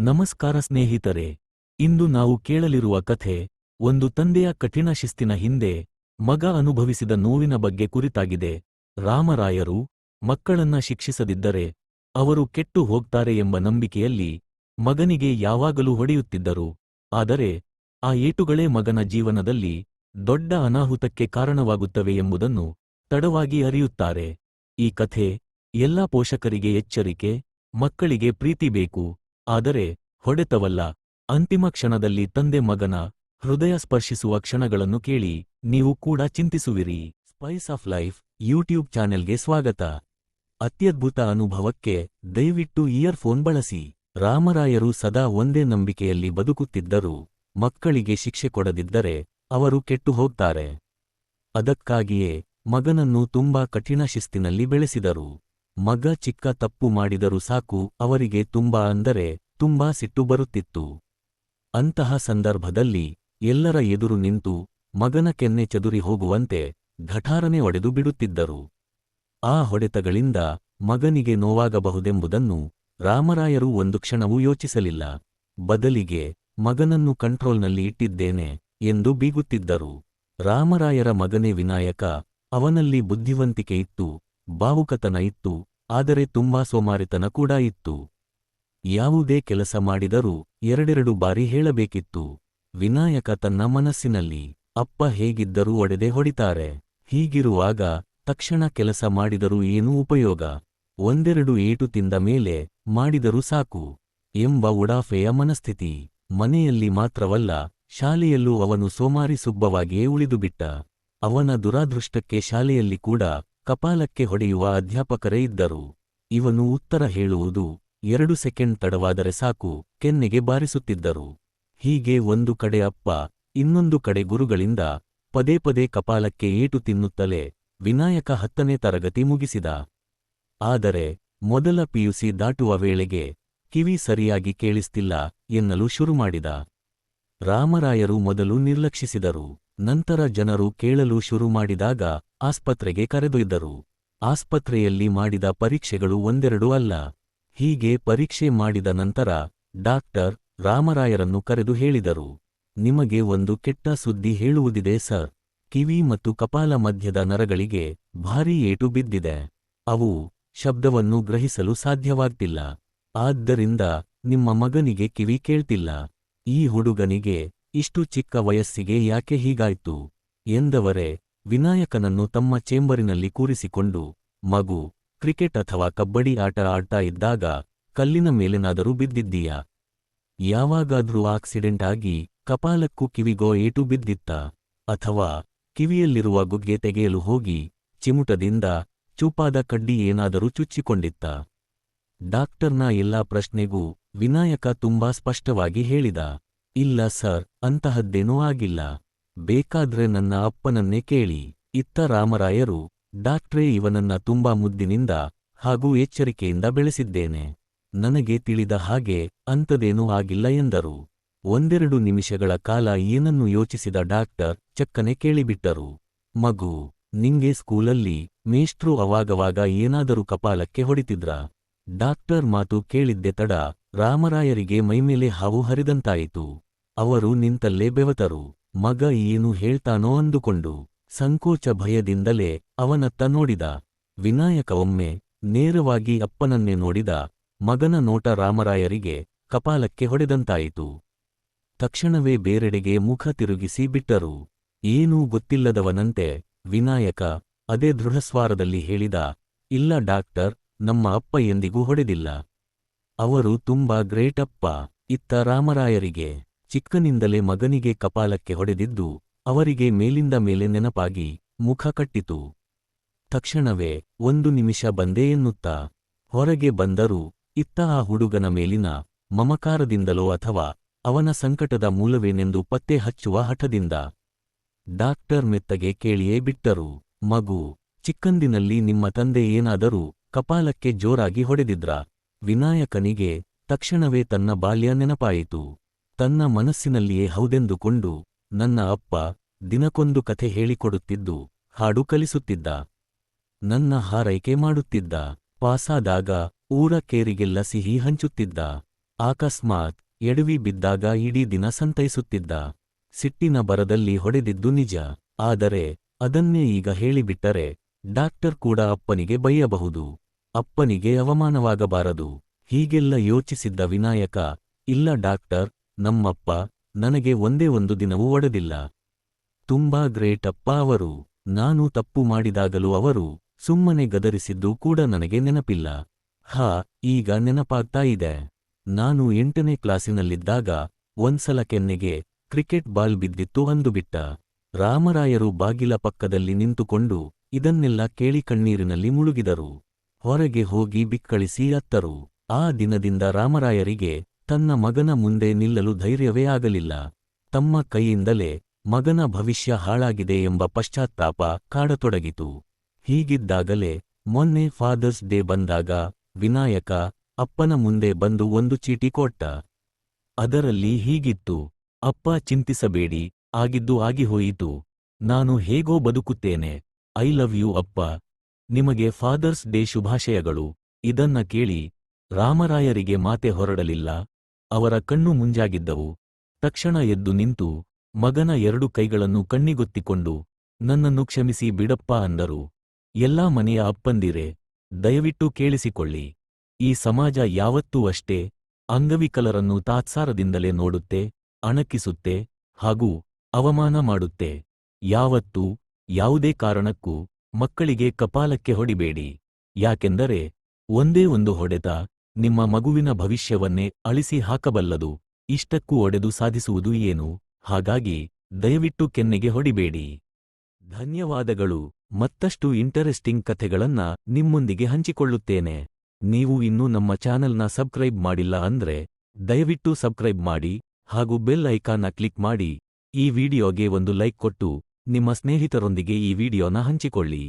ನಮಸ್ಕಾರ ಸ್ನೇಹಿತರೆ, ಇಂದು ನಾವು ಕೇಳಲಿರುವ ಕಥೆ, ಒಂದು ತಂದೆಯ ಕಠಿಣ ಶಿಸ್ತಿನ ಹಿಂದೆ, ಮಗ ಅನುಭವಿಸಿದ ನೋವಿನ ಬಗ್ಗೆ ಕುರಿತಾಗಿದೆ. ರಾಮರಾಯರು, ಮಕ್ಕಳನ್ನ ಶಿಕ್ಷಿಸದಿದ್ದರೆ, ಅವರು ಕೆಟ್ಟು ಹೋಗ್ತಾರೆ ಎಂಬ ನಂಬಿಕೆಯಲ್ಲಿ, ಮಗನಿಗೆ ಯಾವಾಗಲೂ ಹೊಡೆಯುತ್ತಿದ್ದರು. ಆದರೆ, ಆ ಏಟುಗಳೇ ಮಗನ ಜೀವನದಲ್ಲಿ, ದೊಡ್ಡ ಅನಾಹುತಕ್ಕೆ ಕಾರಣವಾಗುತ್ತವೆ ಎಂಬುದನ್ನು, ತಡವಾಗಿ ಅರಿಯುತ್ತಾರೆ. ಈ ಕಥೆ, ಎಲ್ಲಾ ಪೋಷಕರಿಗೆ ಎಚ್ಚರಿಕೆ, ಮಕ್ಕಳಿಗೆ ಪ್ರೀತಿ ಬೇಕು. ಆದರೆ ಹೊಡೆತವಲ್ಲ. ಅಂತಿಮ ಕ್ಷಣದಲ್ಲಿ ತಂದೆ ಮಗನ ಹೃದಯ ಸ್ಪರ್ಶಿಸುವ ಕ್ಷಣಗಳನ್ನು ಕೇಳಿ ನೀವು ಕೂಡ ಚಿಂತಿಸುವಿರಿ. ಸ್ಪೈಸ್ ಆಫ್ ಲೈಫ್ ಯೂಟ್ಯೂಬ್ ಚಾನೆಲ್ಗೆ ಸ್ವಾಗತ. ಅತ್ಯದ್ಭುತ ಅನುಭವಕ್ಕೆ ದಯವಿಟ್ಟು ಇಯರ್ಫೋನ್ ಬಳಸಿ. ರಾಮರಾಯರು ಸದಾ ಒಂದೇ ನಂಬಿಕೆಯಲ್ಲಿ ಬದುಕುತ್ತಿದ್ದರು. ಮಕ್ಕಳಿಗೆ ಶಿಕ್ಷೆ ಕೊಡದಿದ್ದರೆ ಅವರು ಕೆಟ್ಟು ಹೋಗ್ತಾರೆ. ಅದಕ್ಕಾಗಿಯೇ ಮಗನನ್ನು ತುಂಬಾ ಕಠಿಣ ಶಿಸ್ತಿನಲ್ಲಿ ಬೆಳೆಸಿದರು. ಮಗ ಚಿಕ್ಕ ತಪ್ಪು ಮಾಡಿದರೂ ಸಾಕು, ಅವರಿಗೆ ತುಂಬಾ ಅಂದರೆ ತುಂಬಾ ಸಿಟ್ಟು ಬರುತ್ತಿತ್ತು. ಅಂತಹ ಸಂದರ್ಭದಲ್ಲಿ ಎಲ್ಲರ ಎದುರು ನಿಂತು ಮಗನ ಕೆನ್ನೆ ಚದುರಿ ಹೋಗುವಂತೆ ಘಟಾರನೆ ಒಡೆದು ಬಿಡುತ್ತಿದ್ದರು. ಆ ಹೊಡೆತಗಳಿಂದ ಮಗನಿಗೆ ನೋವಾಗಬಹುದೆಂಬುದನ್ನು ರಾಮರಾಯರು ಒಂದು ಕ್ಷಣವೂ ಯೋಚಿಸಲಿಲ್ಲ. ಬದಲಿಗೆ ಮಗನನ್ನು ಕಂಟ್ರೋಲ್ನಲ್ಲಿ ಇಟ್ಟಿದ್ದೇನೆ ಎಂದು ಬೀಗುತ್ತಿದ್ದರು. ರಾಮರಾಯರ ಮಗನೇ ವಿನಾಯಕ, ಅವನಲ್ಲಿ ಬುದ್ಧಿವಂತಿಕೆ ಇತ್ತು. ಭಾವುಕತನ ಇತ್ತು, ಆದರೆ ತುಂಬಾ ಸೋಮಾರಿತನ ಕೂಡ ಇತ್ತು. ಯಾವುದೇ ಕೆಲಸ ಮಾಡಿದರೂ ಎರಡೆರಡು ಬಾರಿ ಹೇಳಬೇಕಿತ್ತು. ವಿನಾಯಕ ತನ್ನ ಮನಸ್ಸಿನಲ್ಲಿ, ಅಪ್ಪ ಹೇಗಿದ್ದರೂ ಒಡೆದೆ ಹೊಡಿತಾರೆ. ಹೀಗಿರುವಾಗ ತಕ್ಷಣ ಕೆಲಸ ಮಾಡಿದರೂ ಏನೂ ಉಪಯೋಗ. ಒಂದೆರಡು ಏಟು ತಿಂದ ಮೇಲೆ ಮಾಡಿದರೂ ಸಾಕು ಎಂಬ ಉಡಾಫೆಯ ಮನಸ್ಥಿತಿ. ಮನೆಯಲ್ಲಿ ಮಾತ್ರವಲ್ಲ, ಶಾಲೆಯಲ್ಲೂ ಅವನು ಸೋಮಾರಿ ಸುಬ್ಬವಾಗಿಯೇ ಉಳಿದುಬಿಟ್ಟ. ಅವನ ದುರಾದೃಷ್ಟಕ್ಕೆ ಶಾಲೆಯಲ್ಲಿ ಕೂಡ ಕಪಾಲಕ್ಕೆ ಹೊಡೆಯುವ ಅಧ್ಯಾಪಕರೇ ಇದ್ದರು. ಇವನು ಉತ್ತರ ಹೇಳುವುದು, ಎರಡು ಸೆಕೆಂಡ್ ತಡವಾದರೆ ಸಾಕು, ಕೆನ್ನೆಗೆ ಬಾರಿಸುತ್ತಿದ್ದರು. ಹೀಗೆ ಒಂದು ಕಡೆ ಅಪ್ಪ, ಇನ್ನೊಂದು ಕಡೆ ಗುರುಗಳಿಂದ, ಪದೇ ಪದೇ ಕಪಾಲಕ್ಕೆ ಏಟು ತಿನ್ನುತ್ತಲೇ, ವಿನಾಯಕ ಹತ್ತನೇ ತರಗತಿ ಮುಗಿಸಿದ. ಆದರೆ, ಮೊದಲ ಪಿಯುಸಿ ದಾಟುವ ವೇಳೆಗೆ, ಕಿವಿ ಸರಿಯಾಗಿ ಕೇಳಿಸ್ತಿಲ್ಲ ಎನ್ನಲು ಶುರುಮಾಡಿದ. ರಾಮರಾಯರು ಮೊದಲು ನಿರ್ಲಕ್ಷಿಸಿದರು. ನಂತರ ಜನರು ಕೇಳಲು ಶುರು ಮಾಡಿದಾಗ ಆಸ್ಪತ್ರೆಗೆ ಕರೆದೊಯ್ದರು. ಆಸ್ಪತ್ರೆಯಲ್ಲಿ ಮಾಡಿದ ಪರೀಕ್ಷೆಗಳು ಒಂದೆರಡು ಅಲ್ಲ. ಹೀಗೆ ಪರೀಕ್ಷೆ ಮಾಡಿದ ನಂತರ ಡಾಕ್ಟರ್ ರಾಮರಾಯರನ್ನು ಕರೆದು ಹೇಳಿದರು. ನಿಮಗೆ ಒಂದು ಕೆಟ್ಟ ಸುದ್ದಿ ಹೇಳುವುದಿದೆ ಸರ್. ಕಿವಿ ಮತ್ತು ಕಪಾಲ ಮಧ್ಯದ ನರಗಳಿಗೆ ಭಾರೀ ಏಟು ಬಿದ್ದಿದೆ. ಅವು ಶಬ್ದವನ್ನು ಗ್ರಹಿಸಲು ಸಾಧ್ಯವಾಗ್ತಿಲ್ಲ. ಆದ್ದರಿಂದ ನಿಮ್ಮ ಮಗನಿಗೆ ಕಿವಿ ಕೇಳ್ತಿಲ್ಲ. ಈ ಹುಡುಗನಿಗೆ ಇಷ್ಟು ಚಿಕ್ಕ ವಯಸ್ಸಿಗೆ ಯಾಕೆ ಹೀಗಾಯ್ತು? ಎಂದವರೇ, ವಿನಾಯಕನನ್ನು ತಮ್ಮ ಚೇಂಬರಿನಲ್ಲಿ ಕೂರಿಸಿಕೊಂಡು ಮಗು, ಕ್ರಿಕೆಟ್ ಅಥವಾ ಕಬ್ಬಡಿ ಆಟ ಆಡ್ತಾ ಇದ್ದಾಗ ಕಲ್ಲಿನ ಮೇಲೆನಾದರೂ ಬಿದ್ದಿದ್ದೀಯಾ? ಯಾವಾಗಾದ್ರೂ ಆಕ್ಸಿಡೆಂಟ್ ಆಗಿ ಕಪಾಲಕ್ಕೂ ಕಿವಿಗೋ ಏಟು ಬಿದ್ದಿತ್ತ? ಅಥವಾ ಕಿವಿಯಲ್ಲಿರುವ ಗುಗ್ಗೆ ತೆಗೆಯಲು ಹೋಗಿ ಚಿಮುಟದಿಂದ ಚೂಪಾದ ಕಡ್ಡಿ ಏನಾದರೂ ಚುಚ್ಚಿಕೊಂಡಿತ್ತ? ಡಾಕ್ಟರ್ನ ಎಲ್ಲಾ ಪ್ರಶ್ನೆಗೂ ವಿನಾಯಕ ತುಂಬಾ ಸ್ಪಷ್ಟವಾಗಿ ಹೇಳಿದ. ಇಲ್ಲ ಸರ್, ಅಂತಹದ್ದೇನೂ ಆಗಿಲ್ಲ. ಬೇಕಾದ್ರೆ ನನ್ನ ಅಪ್ಪನನ್ನೇ ಕೇಳಿ. ಇತ್ತ ರಾಮರಾಯರು, ಡಾಕ್ಟ್ರೇ ಇವನನ್ನ ತುಂಬಾ ಮುದ್ದಿನಿಂದ ಹಾಗೂ ಎಚ್ಚರಿಕೆಯಿಂದ ಬೆಳೆಸಿದ್ದೇನೆ. ನನಗೆ ತಿಳಿದ ಹಾಗೆ ಅಂತದೇನೂ ಆಗಿಲ್ಲ ಎಂದರು. ಒಂದೆರಡು ನಿಮಿಷಗಳ ಕಾಲ ಏನನ್ನು ಯೋಚಿಸಿದ ಡಾಕ್ಟರ್ ಚಕ್ಕನೆ ಕೇಳಿಬಿಟ್ಟರು. ಮಗು, ನಿಂಗೆ ಸ್ಕೂಲಲ್ಲಿ ಮೇಷ್ಟ್ರು ಅವಾಗವಾಗ ಏನಾದರೂ ಕಪಾಲಕ್ಕೆ ಹೊಡಿತಿದ್ರ? ಡಾಕ್ಟರ್ ಮಾತು ಕೇಳಿದ್ದೆ ತಡ ರಾಮರಾಯರಿಗೆ ಮೈಮೇಲೆ ಹಾವು ಹರಿದಂತಾಯಿತು. ಅವರು ನಿಂತಲ್ಲೇ ಬೆವತರು, ಮಗ ಏನು ಹೇಳ್ತಾನೋ ಅಂದುಕೊಂಡು ಸಂಕೋಚ ಭಯದಿಂದಲೇ ಅವನತ್ತ ನೋಡಿದ. ವಿನಾಯಕ ಒಮ್ಮೆ ನೇರವಾಗಿ ಅಪ್ಪನನ್ನೇ ನೋಡಿದ, ಮಗನ ನೋಟ ರಾಮರಾಯರಿಗೆ ಕಪಾಲಕ್ಕೆ ಹೊಡೆದಂತಾಯಿತು. ತಕ್ಷಣವೇ ಬೇರೆಡೆಗೆ ಮುಖ ತಿರುಗಿಸಿ ಬಿಟ್ಟರು. ಏನೂ ಗೊತ್ತಿಲ್ಲದವನಂತೆ ವಿನಾಯಕ ಅದೇ ದೃಢಸ್ವಾರದಲ್ಲಿ ಹೇಳಿದ, ಇಲ್ಲ ಡಾಕ್ಟರ್, ನಮ್ಮ ಅಪ್ಪ ಎಂದಿಗೂ ಹೊಡೆದಿಲ್ಲ. ಅವರು ತುಂಬಾ ಗ್ರೇಟಪ್ಪ, ಇತ್ತ ರಾಮರಾಯರಿಗೆ. ಚಿಕ್ಕನಿಂದಲೇ ಮಗನಿಗೆ ಕಪಾಲಕ್ಕೆ ಹೊಡೆದಿದ್ದು ಅವರಿಗೆ ಮೇಲಿಂದ ಮೇಲೆ ನೆನಪಾಗಿ ಮುಖ ಕಟ್ಟಿತು. ತಕ್ಷಣವೇ ಒಂದು ನಿಮಿಷ ಬಂದೇ ಎನ್ನುತ್ತಾ ಹೊರಗೆ ಬಂದರೂ ಇತ್ತ ಆ ಹುಡುಗನ ಮೇಲಿನ ಮಮಕಾರದಿಂದಲೋ ಅಥವಾ ಅವನ ಸಂಕಟದ ಮೂಲವೇನೆಂದು ಪತ್ತೆ ಹಚ್ಚುವ ಹಠದಿಂದ ಡಾಕ್ಟರ್ ಮೆತ್ತಗೆ ಕೇಳಿಯೇ ಬಿಟ್ಟರು. ಮಗು, ಚಿಕ್ಕಂದಿನಲ್ಲಿ ನಿಮ್ಮ ತಂದೆ ಏನಾದರೂ ಕಪಾಲಕ್ಕೆ ಜೋರಾಗಿ ಹೊಡೆದಿದ್ರ? ವಿನಾಯಕನಿಗೆ ತಕ್ಷಣವೇ ತನ್ನ ಬಾಲ್ಯ ನೆನಪಾಯಿತು. ತನ್ನ ಮನಸ್ಸಿನಲ್ಲಿಯೇ ಹೌದೆಂದುಕೊಂಡು ನನ್ನ ಅಪ್ಪ ದಿನಕ್ಕೊಂದು ಕಥೆ ಹೇಳಿಕೊಡುತ್ತಿದ್ದು ಹಾಡು ಕಲಿಸುತ್ತಿದ್ದ. ನನ್ನ ಹಾರೈಕೆ ಮಾಡುತ್ತಿದ್ದ. ಪಾಸಾದಾಗ ಊರ ಕೇರಿಗೆಲ್ಲ ಸಿಹಿ ಹಂಚುತ್ತಿದ್ದ. ಆಕಸ್ಮಾತ್ ಎಡವಿ ಬಿದ್ದಾಗ ಇಡೀ ದಿನ ಸಂತೈಸುತ್ತಿದ್ದ. ಸಿಟ್ಟಿನ ಬರದಲ್ಲಿ ಹೊಡೆದಿದ್ದು ನಿಜ. ಆದರೆ ಅದನ್ನೇ ಈಗ ಹೇಳಿಬಿಟ್ಟರೆ ಡಾಕ್ಟರ್ ಕೂಡ ಅಪ್ಪನಿಗೆ ಬೈಯಬಹುದು. ಅಪ್ಪನಿಗೆ ಅವಮಾನವಾಗಬಾರದು. ಹೀಗೆಲ್ಲ ಯೋಚಿಸಿದ್ದ ವಿನಾಯಕ, ಇಲ್ಲ ಡಾಕ್ಟರ್ ನಮ್ಮಪ್ಪ ನನಗೆ ಒಂದೇ ಒಂದು ದಿನವೂ ಒಡೆದಿಲ್ಲ. ತುಂಬಾ ಗ್ರೇಟ್ ಅಪ್ಪ ಅವರು, ನಾನು ತಪ್ಪು ಮಾಡಿದಾಗಲೂ ಅವರು ಸುಮ್ಮನೆ ಗದರಿಸಿದ್ದು ಕೂಡ ನನಗೆ ನೆನಪಿಲ್ಲ. ಹಾ, ಈಗ ನೆನಪಾಗ್ತಾ ಇದೆ. ನಾನು ಎಂಟನೇ ಕ್ಲಾಸಿನಲ್ಲಿದ್ದಾಗ ಒಂದ್ಸಲ ಕೆನ್ನೆಗೆ ಕ್ರಿಕೆಟ್ ಬಾಲ್ ಬಿದ್ದಿತ್ತು ಅಂದುಬಿಟ್ಟ ರಾಮರಾಯರು ಬಾಗಿಲ ಪಕ್ಕದಲ್ಲಿ ನಿಂತುಕೊಂಡು ಇದನ್ನೆಲ್ಲ ಕೇಳಿ ಕಣ್ಣೀರಿನಲ್ಲಿ ಮುಳುಗಿದರು. ಹೊರಗೆ ಹೋಗಿ ಬಿಕ್ಕಳಿಸಿ ಅತ್ತರು. ಆ ದಿನದಿಂದ ರಾಮರಾಯರಿಗೆ ತನ್ನ ಮಗನ ಮುಂದೆ ನಿಲ್ಲಲು ಧೈರ್ಯವೇ ಆಗಲಿಲ್ಲ. ತಮ್ಮ ಕೈಯಿಂದಲೇ ಮಗನ ಭವಿಷ್ಯ ಹಾಳಾಗಿದೆ ಎಂಬ ಪಶ್ಚಾತ್ತಾಪ ಕಾಡತೊಡಗಿತು. ಹೀಗಿದ್ದಾಗಲೇ ಮೊನ್ನೆ ಫಾದರ್ಸ್ ಡೇ ಬಂದಾಗ ವಿನಾಯಕ ಅಪ್ಪನ ಮುಂದೆ ಬಂದು ಒಂದು ಚೀಟಿ ಕೊಟ್ಟ. ಅದರಲ್ಲಿ ಹೀಗಿತ್ತು, ಅಪ್ಪ ಚಿಂತಿಸಬೇಡಿ, ಆಗಿದ್ದು ಆಗಿಹೋಯಿತು ನಾನು ಹೇಗೋ ಬದುಕುತ್ತೇನೆ. ಐ ಲವ್ ಯು ಅಪ್ಪ. ನಿಮಗೆ ಫಾದರ್ಸ್ ಡೇ ಶುಭಾಶಯಗಳು. ಇದನ್ನ ಕೇಳಿ ರಾಮರಾಯರಿಗೆ ಮಾತೆ ಹೊರಡಲಿಲ್ಲ. ಅವರ ಕಣ್ಣು ಮುಂಜಾಗಿದ್ದವು. ತಕ್ಷಣ ಎದ್ದು ನಿಂತು, ಮಗನ ಎರಡು ಕೈಗಳನ್ನು ಕಣ್ಣಿಗೊತ್ತಿಕೊಂಡು, ನನ್ನನ್ನು ಕ್ಷಮಿಸಿ ಬಿಡಪ್ಪ ಅಂದರು. ಎಲ್ಲಾ ಮನೆಯ ಅಪ್ಪಂದಿರೆ, ದಯವಿಟ್ಟು ಕೇಳಿಸಿಕೊಳ್ಳಿ. ಈ ಸಮಾಜ ಯಾವತ್ತೂ ಅಷ್ಟೇ, ಅಂಗವಿಕಲರನ್ನು ತಾತ್ಸಾರದಿಂದಲೇ ನೋಡುತ್ತೆ, ಅಣಕಿಸುತ್ತೆ, ಹಾಗೂ ಅವಮಾನ ಮಾಡುತ್ತೆ. ಯಾವತ್ತೂ, ಯಾವುದೇ ಕಾರಣಕ್ಕೂ ಮಕ್ಕಳಿಗೆ ಕಪಾಲಕ್ಕೆ ಹೊಡಿಬೇಡಿ. ಯಾಕೆಂದರೆ, ಒಂದೇ ಒಂದು ಹೊಡೆತ ನಿಮ್ಮ ಮಗುವಿನ ಭವಿಷ್ಯವನ್ನೇ ಅಳಿಸಿ ಹಾಕಬಲ್ಲದು, ಇಷ್ಟಕ್ಕೂ ಒಡೆದು ಸಾಧಿಸುವುದು ಏನು? ಹಾಗಾಗಿ, ದಯವಿಟ್ಟು ಕೆನ್ನೆಗೆ ಹೊಡಿಬೇಡಿ. ಧನ್ಯವಾದಗಳು. ಮತ್ತಷ್ಟು ಇಂಟರೆಸ್ಟಿಂಗ್ ಕಥೆಗಳನ್ನ ನಿಮ್ಮೊಂದಿಗೆ ಹಂಚಿಕೊಳ್ಳುತ್ತೇನೆ. ನೀವು ಇನ್ನೂ ನಮ್ಮ ಚಾನೆಲ್ನ ಸಬ್ಸ್ಕ್ರೈಬ್ ಮಾಡಿಲ್ಲ ಅಂದ್ರೆ, ದಯವಿಟ್ಟು ಸಬ್ಸ್ಕ್ರೈಬ್ ಮಾಡಿ ಹಾಗೂ ಬೆಲ್ ಐಕಾನ್ನ ಕ್ಲಿಕ್ ಮಾಡಿ. ಈ ವಿಡಿಯೋಗೆ ಒಂದು ಲೈಕ್ ಕೊಟ್ಟು, ನಿಮ್ಮ ಸ್ನೇಹಿತರೊಂದಿಗೆ ಈ ವಿಡಿಯೋನ ಹಂಚಿಕೊಳ್ಳಿ.